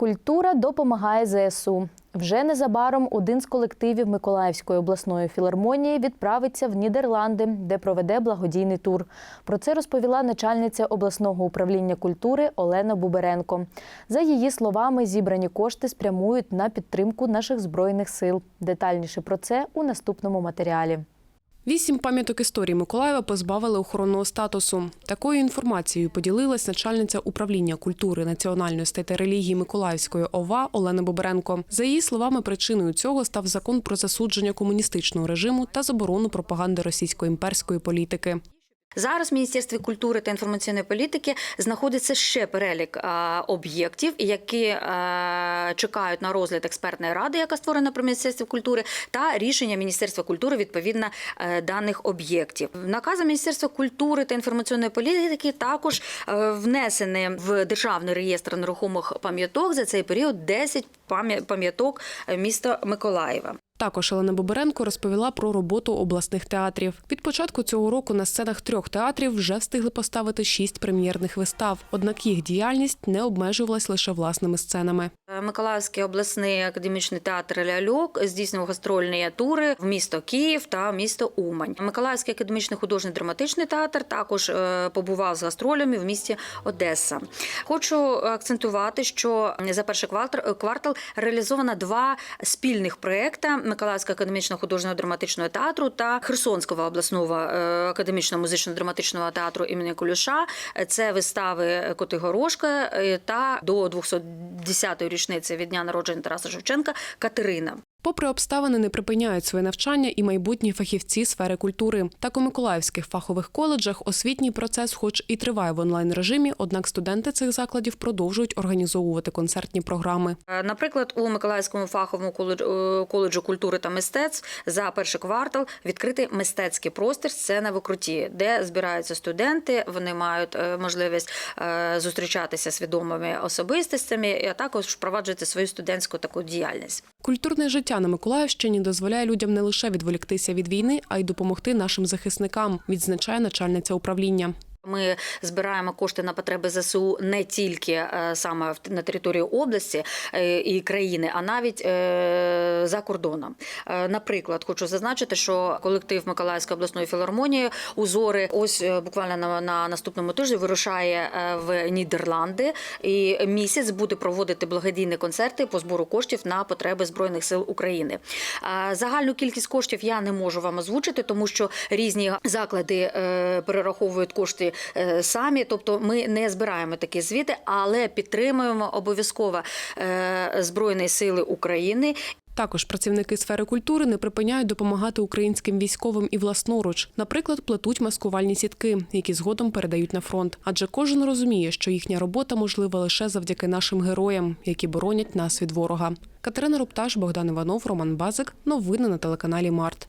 Культура допомагає ЗСУ. Вже незабаром один з колективів Миколаївської обласної філармонії відправиться в Нідерланди, де проведе благодійний тур. Про це розповіла начальниця обласного управління культури Олена Буберенко. За її словами, зібрані кошти спрямують на підтримку наших збройних сил. Детальніше про це у наступному матеріалі. Вісім пам'яток історії Миколаєва позбавили охоронного статусу. Такою інформацією поділилась начальниця управління культури національності та релігії Миколаївської ОВА Олена Бобренко. За її словами, причиною цього став закон про засудження комуністичного режиму та заборону пропаганди російської імперської політики. Зараз в Міністерстві культури та інформаційної політики знаходиться ще перелік а, об'єктів, які а, чекають на розгляд експертної ради, яка створена при Міністерстві культури, та рішення Міністерства культури відповідно е, даних об'єктів. Наказом Міністерства культури та інформаційної політики також е, внесені в державний реєстр нерухомих пам'яток за цей період 10 пам'яток е, міста Миколаєва. Також Олена Боберенко розповіла про роботу обласних театрів. Від початку цього року на сценах трьох театрів вже встигли поставити шість прем'єрних вистав. Однак їх діяльність не обмежувалась лише власними сценами. Е, Миколаївський обласний академічний театр Ляльок здійснював гастрольні тури в місто Київ та місто Умань. Миколаївський академічний художньо драматичний театр також е, побував з гастролями в місті Одеса. Хочу акцентувати, що за перший квартал реалізовано два спільних проекти Миколаївського академічного художнього драматичного театру та Херсонського обласного е, академічного музично-драматичного театру імені Кулюша. Це вистави Коти Горошка та до 210-ї річниці від дня народження Тараса Шевченка Катерина. Попри обставини, не припиняють своє навчання і майбутні фахівці сфери культури. Так у миколаївських фахових коледжах освітній процес, хоч і триває в онлайн режимі, однак студенти цих закладів продовжують організовувати концертні програми. Е, Наприклад, у Миколаївському фаховому е, коледжу культури та мистецтв за перший квартал відкритий мистецький простір сцена в укрутті, де збираються студенти. Вони мають е, можливість зустрічатися з відомими особистостями, а також впроваджувати свою студентську таку діяльність. Культурне життя на Миколаївщині дозволяє людям не лише відволіктися від війни, а й допомогти нашим захисникам, відзначає начальниця управління. Ми збираємо кошти на потреби ЗСУ не тільки е, саме на території області е, і країни, а навіть е, за кордоном. Наприклад, хочу зазначити, що колектив Миколаївської обласної філармонії узори ось буквально на, на наступному тижні вирушає в Нідерланди і місяць буде проводити благодійні концерти по збору коштів на потреби збройних сил України. Загальну кількість коштів я не можу вам озвучити, тому що різні заклади перераховують кошти е, самі. Тобто, ми не збираємо такі звіти, але підтримуємо обов'язково е, збройні сили України Також працівники сфери культури не припиняють допомагати українським військовим і власноруч. Наприклад, плетуть маскувальні сітки, які згодом передають на фронт. Адже кожен розуміє, що їхня робота можлива лише завдяки нашим героям, які боронять нас від ворога. Катерина Рупташ, Богдан Іванов, Роман Базик. Новини на телеканалі Март.